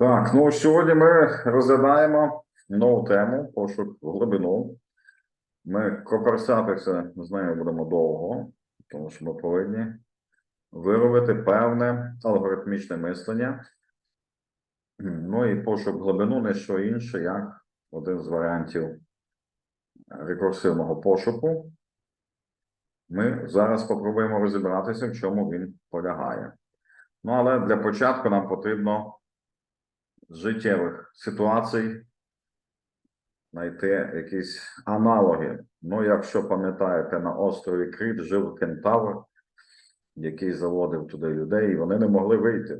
Так, ну сьогодні ми розглядаємо нову тему пошук глибину. Ми коперсатися з нею будемо довго, тому що ми повинні виробити певне алгоритмічне мислення. Ну і пошук глибину не що інше, як один з варіантів рекурсивного пошуку. Ми зараз спробуємо розібратися, в чому він полягає. Ну, але для початку нам потрібно життєвих ситуацій знайти якісь аналоги. Ну, якщо пам'ятаєте, на острові Кріт жив кентавр, який заводив туди людей, і вони не могли вийти.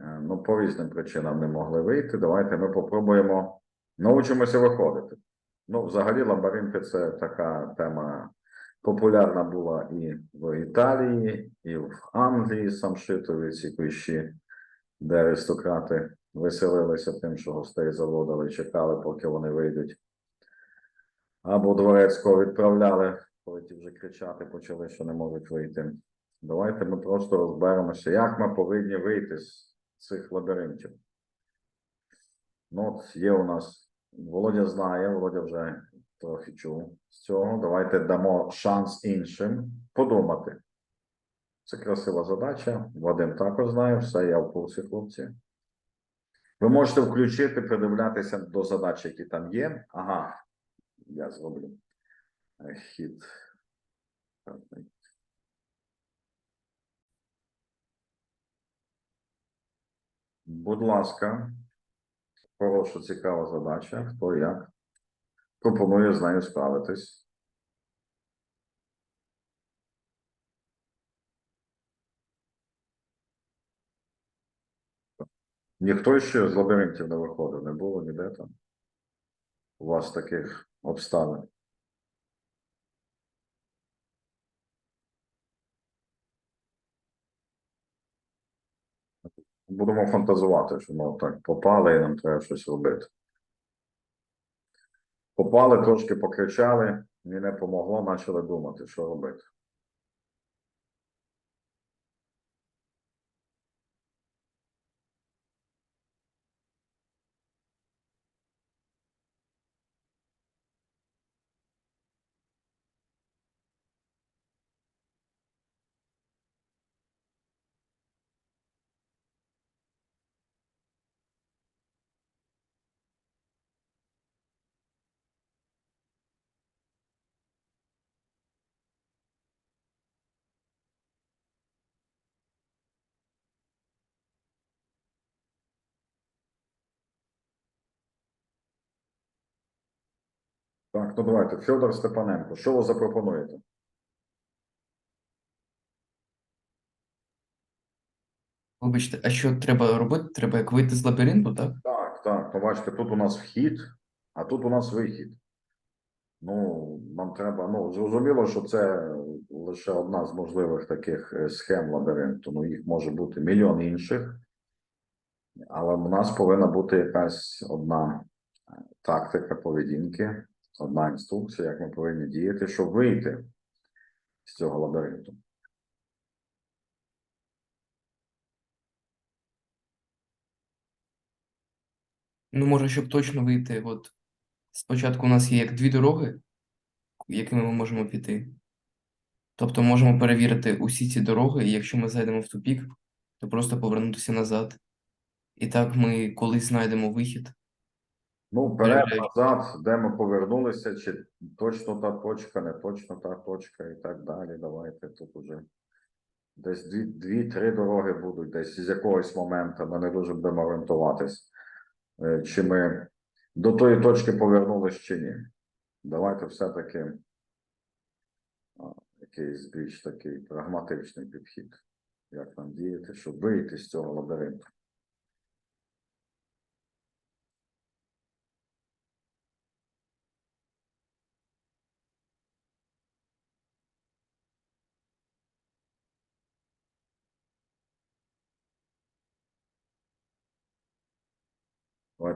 Е, Ну, по різним причинам не могли вийти. Давайте ми попробуємо научимося виходити. Ну, взагалі, лабіринти це така тема популярна була і в Італії, і в Англії самшитові ці кущі, де аристократи веселилися тим, що гостей заводили, чекали, поки вони вийдуть. Або дворецького відправляли, коли ті вже кричати почали, що не можуть вийти. Давайте ми просто розберемося, як ми повинні вийти з цих лабіринтів. Ну, от є у нас Володя знає, Володя вже трохи чув з цього. Давайте дамо шанс іншим подумати. Це красива задача. Вадим також знає, все, я в курсі, хлопці. Ви можете включити, придивлятися до задач, які там є. Ага, я зроблю е, хід. Будь ласка, хороша, цікава задача. Хто як пропонує з нею справитись? Ніхто ще з лабіринтів не виходив, не було ніде там. У вас таких обставин. Будемо фантазувати, що ну так попали і нам треба щось робити. Попали, трошки покричали, і не помогло, почали думати, що робити. Так, ну давайте, Федор Степаненко, що ви запропонуєте? Вибачте, а що треба робити? Треба як вийти з лабіринту, так? Так, так, ну бачите, тут у нас вхід, а тут у нас вихід. Ну, нам треба, ну, зрозуміло, що це лише одна з можливих таких е, схем лабіринту. Ну, їх може бути мільйон інших. Але в нас повинна бути якась одна тактика поведінки, одна інструкція, як ми повинні діяти, щоб вийти з цього лабіринту. Ну, може, щоб точно вийти, от спочатку у нас є як дві дороги, якими ми можемо піти. Тобто можемо перевірити усі ці дороги, і якщо ми зайдемо в тупік, то просто повернутися назад. І так ми колись знайдемо вихід. Ну, вперед, Перевіряю. назад, де ми повернулися, чи точно та точка, не точно та точка і так далі. Давайте тут уже десь дві, дві-три дороги будуть, десь з якогось моменту ми не дуже будемо орієнтуватись, е, чи ми до тої точки повернулись чи ні. Давайте все-таки якийсь більш такий прагматичний підхід, як нам діяти, щоб вийти з цього лабіринту.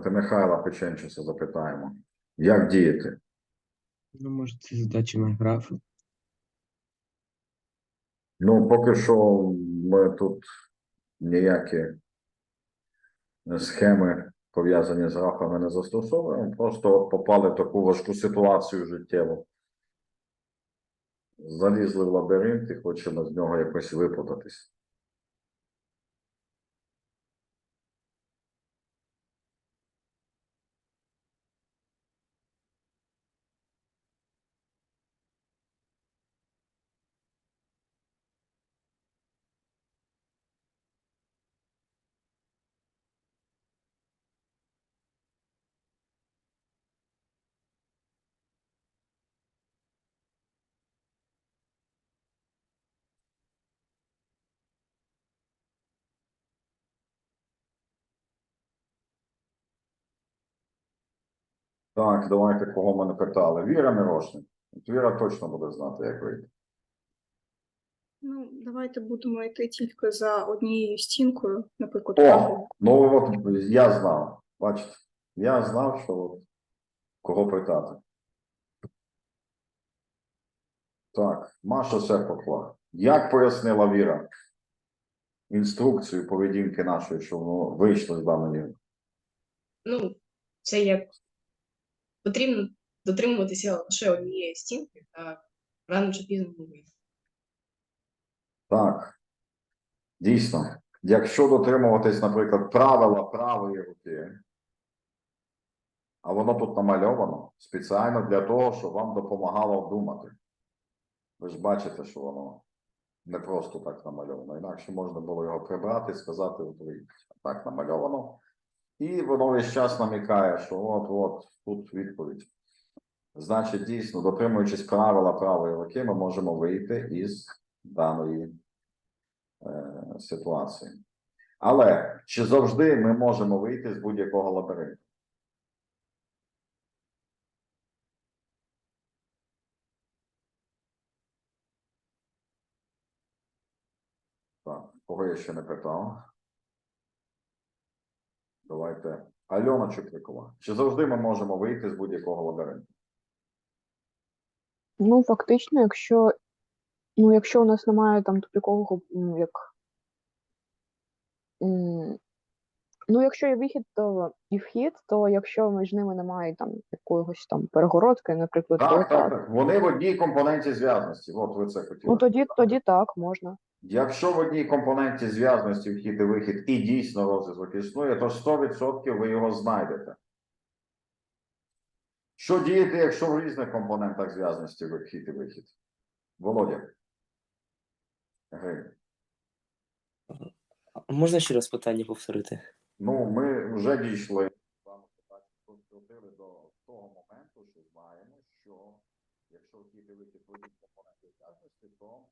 Давайте Михайла Печенчуса запитаємо. Як діяти? Ну, може, це задача графу. Ну, поки що ми тут ніякі схеми, пов'язані з графами, не застосовуємо. Просто от попали в таку важку ситуацію життєву. Залізли в лабіринт і хочемо з нього якось випутатись. Так, давайте кого ми не питали. Віра Мирошник. От Віра точно буде знати, як вийти. Ну, давайте будемо йти тільки за однією стінкою, наприклад, О, ну от я знав. Бачите, я знав, що от кого питати. Так, Маша Серпохла. Як пояснила Віра інструкцію поведінки нашої, що воно вийшло з даної? Ну, це як потрібно дотримуватися лише однієї стінки, та рано чи пізно вийде. Так, дійсно, якщо дотримуватись, наприклад, правила правої руки, а воно тут намальовано спеціально для того, щоб вам допомагало думати. Ви ж бачите, що воно не просто так намальовано. Інакше можна було його прибрати і сказати, от так намальовано. І воно весь час намікає, що от-от тут відповідь. Значить, дійсно, дотримуючись правила правої руки, ми можемо вийти із даної е, ситуації. Але чи завжди ми можемо вийти з будь-якого лабіринту? Так, кого я ще не питав? Давайте. Альона Чуприкова. Чи завжди ми можемо вийти з будь-якого лабіринту? Ну, фактично, якщо, ну, якщо у нас немає там тупікового, ну, як. м, Ну, якщо є вихід, то і вхід, то якщо між ними немає там якогось там перегородки, наприклад, то Так, так, так. Вони в одній компоненті зв'язності. От ви це хотіли. Ну тоді, тоді так, можна. Якщо в одній компоненті зв'язності вхід і вихід і дійсно розвиток існує, то 100% ви його знайдете. Що діяти, якщо в різних компонентах зв'язності вхід і вихід? Володя. Гринь. Можна ще раз питання повторити? Ну, ми вже дійшли до того моменту, що знаємо, що якщо вхід і вихід в одній компоненті зв'язності, то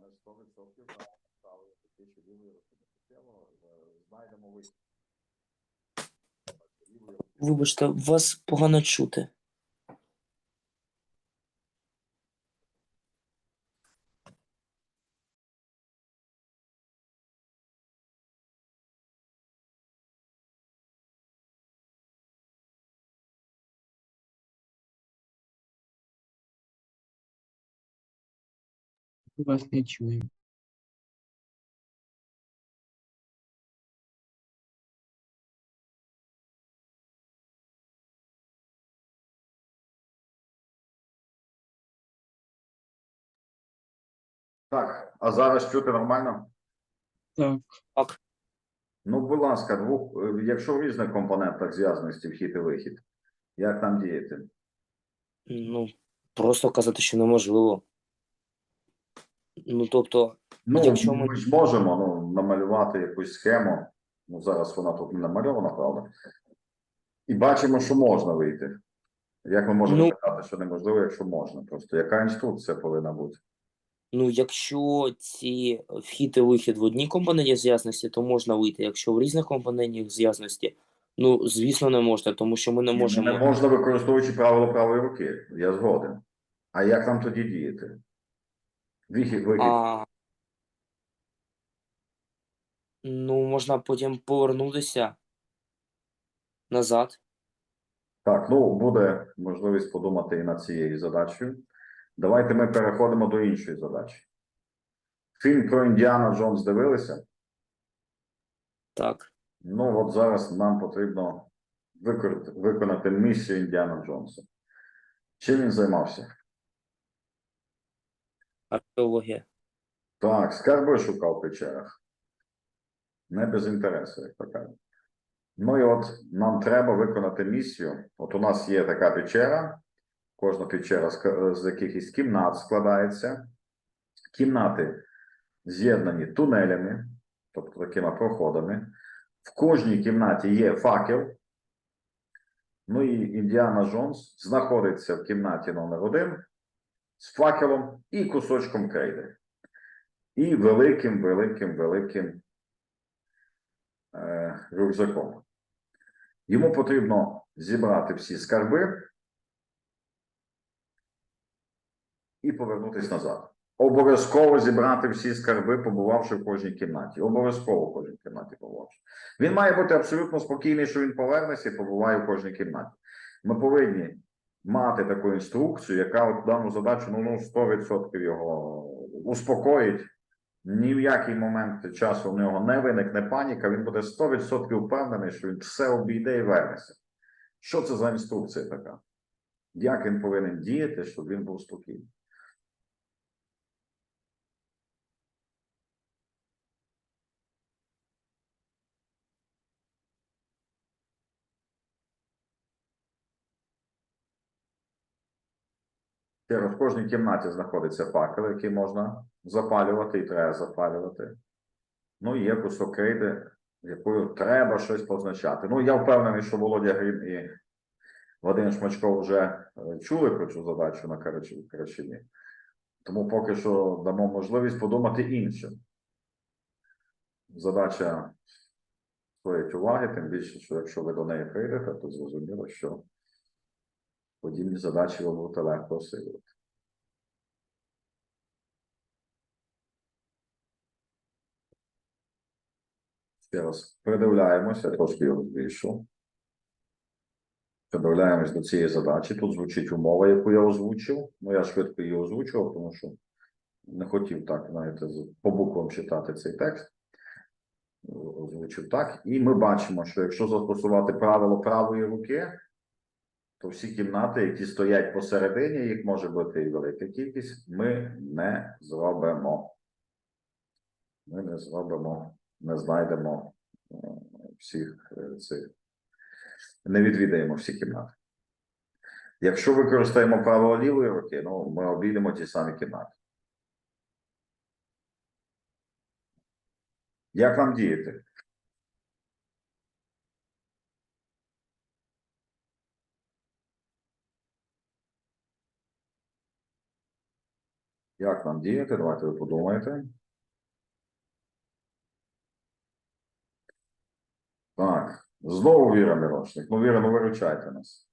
ми 100% маємо ставити що лівою рукою е, знайдемо вихід. Вибачте, вас погано чути. Вас не чуємо. Так, а зараз чути нормально? Так, Ну, будь ласка, двох, е, якщо в різних компонентах зв'язності вхід і вихід, як там діяти? Ну, просто казати, що неможливо. Ну, тобто, Ну, Якщо ми- ми ж можемо ну, намалювати якусь схему. Ну, зараз вона тут не намальована, правда? І бачимо, що можна вийти. Як ми можемо Ну- сказати, що неможливо, якщо можна? Просто яка інструкція повинна бути? ну, якщо ці вхід і вихід в одній компоненті зв'язності, то можна вийти. Якщо в різних компонентах зв'язності, ну, звісно, не можна, тому що ми не можемо. Не можна використовуючи правило правої руки. Я згоден. А як нам тоді діяти? Вихід, вихід. А... Ну, можна потім повернутися назад. Так, ну буде можливість подумати і над цією задачею. Давайте ми переходимо до іншої задачі. Фільм про Індіана Джонс дивилися? Так. Ну, от зараз нам потрібно виконати місію Індіана Джонса. Чим він займався? Археологія. Так, скарби шукав в печерах. Не без інтересу, як то кажуть. Ну і от нам треба виконати місію. От у нас є така печера. Кожна печера з якихось кімнат складається. Кімнати з'єднані тунелями, тобто такими проходами. В кожній кімнаті є факел. Ну і Індіана Джонс знаходиться в кімнаті номер один з факелом і кусочком крейди. І великим, великим, великим е, рюкзаком. Йому потрібно зібрати всі скарби і повернутися назад. Обов'язково зібрати всі скарби, побувавши в кожній кімнаті. Обов'язково в кожній кімнаті побувавши. Він має бути абсолютно спокійний, що він повернеться і побуває в кожній кімнаті. Ми повинні мати таку інструкцію, яка от дану задачу ну, ну 100% його успокоїть. Ні в який момент часу в нього не виникне паніка, він буде 100% впевнений, що він все обійде і вернеться. Що це за інструкція така? Як він повинен діяти, щоб він був спокійний? Ще В кожній кімнаті знаходиться факел, який можна запалювати і треба запалювати. Ну, є кусок крейди, якою треба щось позначати. Ну, я впевнений, що Володя Грін і Вадим Шмачков вже е, чули про цю задачу на Карачині. Тому поки що дамо можливість подумати інше. Задача стоїть уваги, тим більше, що якщо ви до неї прийдете, то зрозуміло, що подібні задачі ви будете легко осилювати. Ще раз придивляємося, трошки його збільшу. Придивляємось до цієї задачі. Тут звучить умова, яку я озвучив. Ну, я швидко її озвучував, тому що не хотів так, знаєте, по буквам читати цей текст. Озвучив так. І ми бачимо, що якщо застосувати правило правої руки, то всі кімнати, які стоять посередині, їх може бути і велика кількість, ми не зробимо. Ми не зробимо, не знайдемо е, всіх е, цих, не відвідаємо всі кімнати. Якщо використаємо правило лівої руки, ну ми обійдемо ті самі кімнати. Як нам діяти? Як нам діяти? Давайте ви подумаєте. Так, знову Віра Мірошник. Ну, Віра, ну виручайте нас.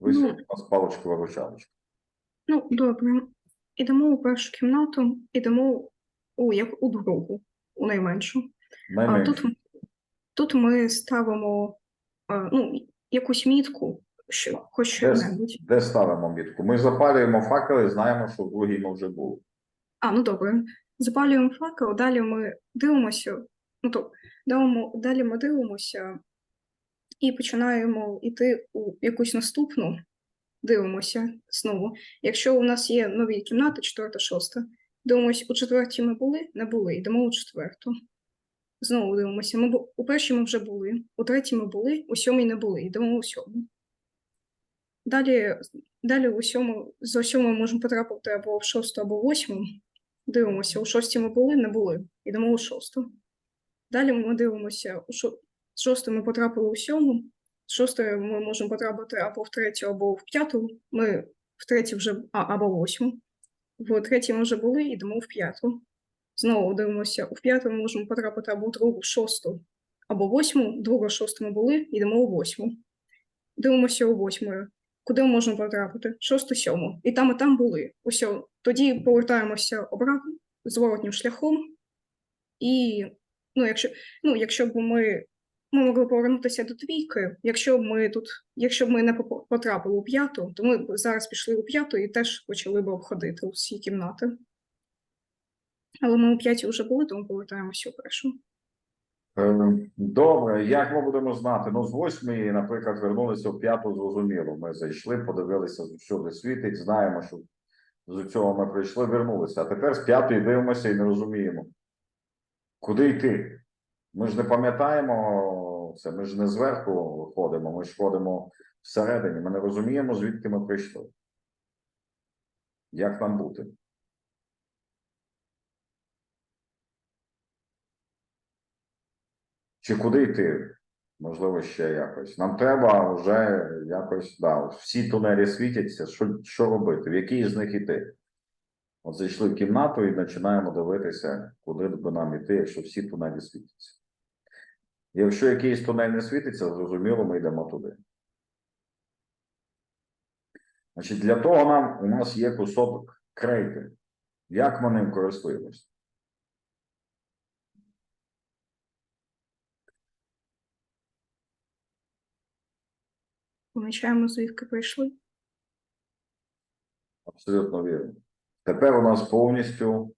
Ви Ну. сьогодні у нас паличку виручалочку. Ну, добре. Ідемо у першу кімнату, ідемо у як у другу, у найменшу. А Найменше. тут, тут ми ставимо а, ну, якусь мітку, що, хоч що-небудь. Де ставимо мітку? Ми запалюємо факели, знаємо, що в другій ми вже були. А, ну добре. Запалюємо факел, далі ми дивимося. Ну, то, далі, далі ми дивимося і починаємо йти у якусь наступну. Дивимося знову. Якщо у нас є нові кімнати, четверта, шоста, дивимося, у четвертій ми були, не були, йдемо у четверту. Знову дивимося. Ми у першій ми вже були, у третій ми були, у сьомій не були, йдемо у сьому. Далі, далі у сьому, з сьомої можемо потрапити або в шосту, або в восьму. Дивимося, у шостій ми були, не були. Йдемо у шосту. Далі ми дивимося, у шо... з ми потрапили у сьому. З шостої ми можемо потрапити або в третю, або в п'яту. Ми в третій вже а, або в восьму. В третій ми вже були, йдемо в п'яту. Знову дивимося, у п'яту ми можемо потрапити або в другу, шосту, або восьму. Другу, шосту ми були, йдемо у восьму. Дивимося у восьмою. Куди можемо потрапити? Шосту, сьому. І там, і там були. Усьо. Тоді повертаємося обратно зворотнім шляхом. І ну, якщо, ну, якщо б ми, ми могли повернутися до двійки, якщо б ми тут, якщо б ми не потрапили у п'яту, то ми б зараз пішли у п'яту і теж почали б обходити усі кімнати. Але ми у п'ятій вже були, тому повертаємося у першу. Ем, Добре, як ми будемо знати? Ну, з восьмої, наприклад, вернулися в п'яту, зрозуміло. Ми зайшли, подивилися, всюди світить, знаємо, що з цього ми прийшли, вернулися. А тепер з п'ятої дивимося і не розуміємо, куди йти. Ми ж не пам'ятаємо це, ми ж не зверху ходимо, ми ж ходимо всередині. Ми не розуміємо, звідки ми прийшли. Як нам бути? Чи куди йти? Можливо, ще якось. Нам треба вже якось, да, всі тунелі світяться. Що, що робити? В який з них іти? От зайшли в кімнату і починаємо дивитися, куди би нам іти, якщо всі тунелі світяться. Якщо якийсь тунель не світиться, зрозуміло, ми йдемо туди. Значить, для того нам у нас є кусок крейти. Як ми ним користуємося? Помічаємо, звідки прийшли. Абсолютно вірно. Тепер у нас повністю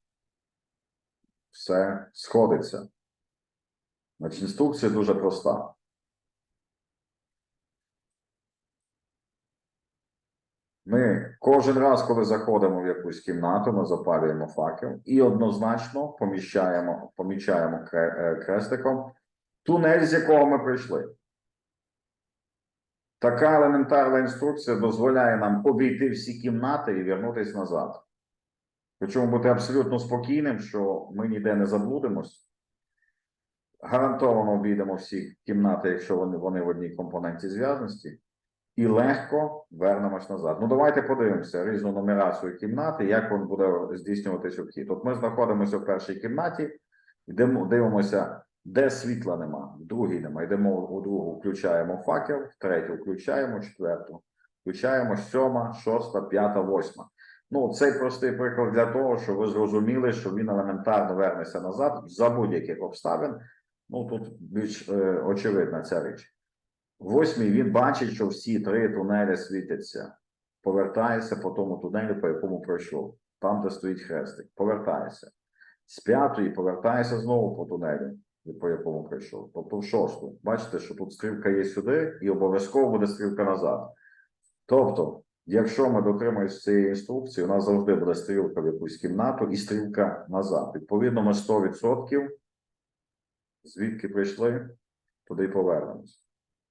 все сходиться. Значить, інструкція дуже проста. Ми кожен раз, коли заходимо в якусь кімнату, ми запалюємо факел і однозначно поміщаємо, помічаємо е, крестиком тунель, з якого ми прийшли. Така елементарна інструкція дозволяє нам обійти всі кімнати і вернутися назад. Причому бути абсолютно спокійним, що ми ніде не заблудимось. Гарантовано обійдемо всі кімнати, якщо вони, вони в одній компоненті зв'язності, і легко вернемось назад. Ну, давайте подивимося різну нумерацію кімнати, як він буде здійснюватися вхід. От ми знаходимося в першій кімнаті, дивимося, де світла нема, в другій нема. Йдемо у другу, включаємо факел, в третю включаємо, четверту, включаємо сьома, шоста, п'ята, восьма. Ну, цей простий приклад для того, щоб ви зрозуміли, що він елементарно вернеться назад за будь-яких обставин. Ну тут більш е, очевидна ця річ. Восьмій він бачить, що всі три тунелі світяться. Повертається по тому тунелю, по якому пройшов, там, де стоїть хрестик. Повертається. З п'ятої повертається знову по тунелю, по якому прийшов. Тобто в шосту. Бачите, що тут стрілка є сюди, і обов'язково буде стрілка назад. Тобто, якщо ми дотримуємося цієї інструкції, у нас завжди буде стрілка в якусь кімнату і стрілка назад. Відповідно, ми 100% звідки прийшли, туди повернемось.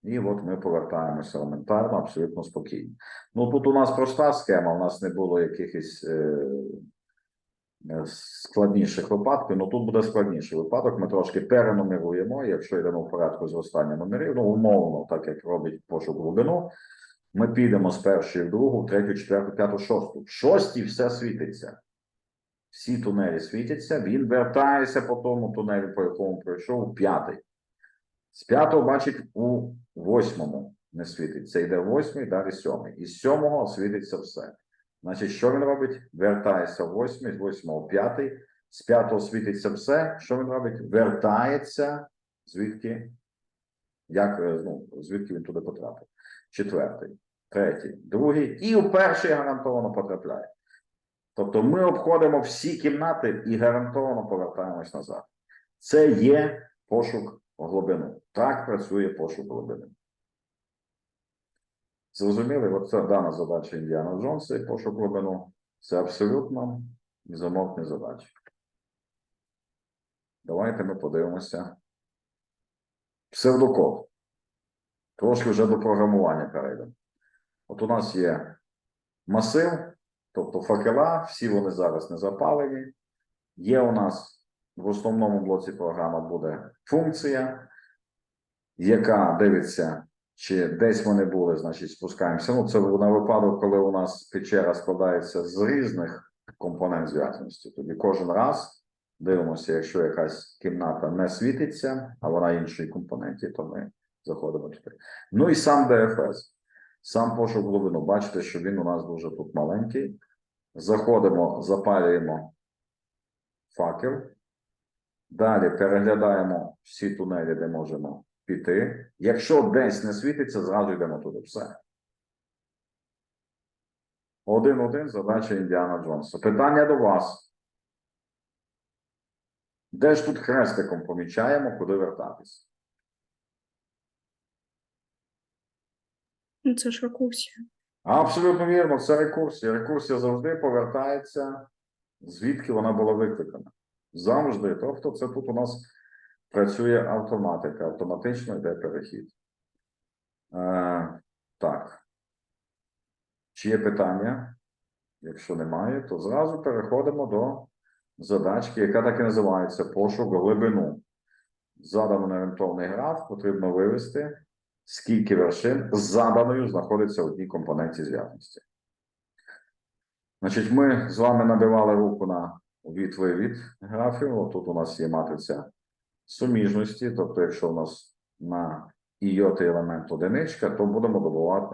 І от ми повертаємося елементарно, абсолютно спокійно. Ну тут у нас проста схема, у нас не було якихось е, складніших випадків. Ну тут буде складніший випадок. Ми трошки перенумеруємо, якщо йдемо в порядку зростання номерів, ну умовно, так як робить пошук глибину. Ми підемо з першої в другу, в третю, четверту, п'яту, шосту. В шостій все світиться. Всі тунелі світяться, він вертається по тому тунелю, по якому пройшов у п'ятий. З п'ятого бачить у восьмому не світиться. Йде восьмий, далі сьомий. Із сьомого світиться все. Значить, що він робить? Вертається в восьмий, з восьмого в п'ятий. З п'ятого світиться все. Що він робить? Вертається звідки? Як, е, ну, звідки він туди потрапив? Четвертий, третій, другий, і у перший гарантовано потрапляє. Тобто ми обходимо всі кімнати і гарантовано повертаємось назад. Це є пошук глибину. Так працює пошук глибини. Зрозуміли, оце дана задача Індіана Джонса і пошук глибину. Це абсолютно незамовні задачі. Давайте ми подивимося. Псевдокод. Трошки вже до програмування перейдемо. От у нас є масив, тобто факела, всі вони зараз не запалені. Є у нас в основному блоці програми буде функція, яка дивиться, чи десь вони були, значить, спускаємося. Ну, це на випадок, коли у нас печера складається з різних компонент зв'язаності. Тоді кожен раз дивимося, якщо якась кімната не світиться, а вона іншої компоненті, то ми заходимо туди. Ну і сам ДФС. Сам пошук глибину. Бачите, що він у нас дуже тут маленький. Заходимо, запалюємо факел. Далі переглядаємо всі тунелі, де можемо піти. Якщо десь не світиться, зразу йдемо туди. Все. Один-один задача Індіана Джонса. Питання до вас. Де ж тут хрестиком помічаємо, куди вертатись? Ну, це ж рекурсія. Абсолютно вірно, це рекурсія. Рекурсія завжди повертається, звідки вона була викликана. Завжди. Тобто, це тут у нас працює автоматика, автоматично йде перехід. Е, так. Чи є питання? Якщо немає, то зразу переходимо до задачки, яка так і називається пошук глибину. Задано на орієнтовний граф, потрібно вивести скільки вершин заданою знаходиться в одній компоненті зв'язності. Значить, ми з вами набивали руку на від-вивід графів. Тут у нас є матриця суміжності, тобто, якщо у нас на іоти елемент одиничка, то будемо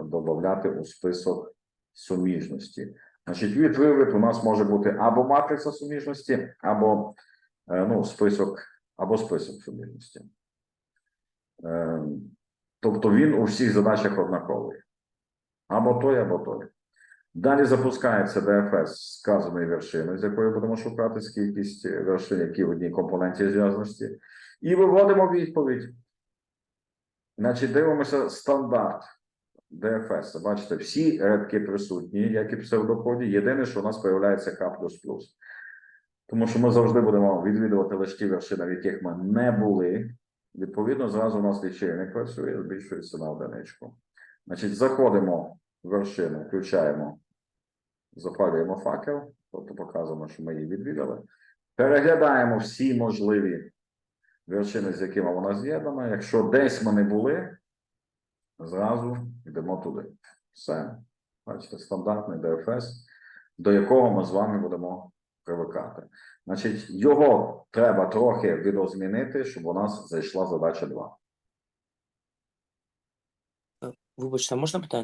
додавати у список суміжності. Значить, від-вивід у нас може бути або матриця суміжності, або е, ну, список, або список суміжності. Е, Тобто він у всіх задачах однаковий. Або той, або той. Далі запускається з сказаної вершини, з якої будемо шукати кількість вершин, які в одній компоненті зв'язності, і виводимо відповідь. Значить, дивимося стандарт DFS. Бачите, всі рядки присутні, як і в. Єдине, що у нас з'являється К++. Тому що ми завжди будемо відвідувати лише ті вершини, в яких ми не були. Відповідно, зразу у нас лічильник працює, збільшується на одиничку. Значить, заходимо в вершину, включаємо, запалюємо факел, тобто показуємо, що ми її відвідали. Переглядаємо всі можливі вершини, з якими вона з'єднана. Якщо десь ми не були, зразу йдемо туди. Все. Бачите, стандартний DFS, до якого ми з вами будемо привикати. Значить, його треба трохи відозмінити, щоб у нас зайшла задача 2. Вибачте, можна питання?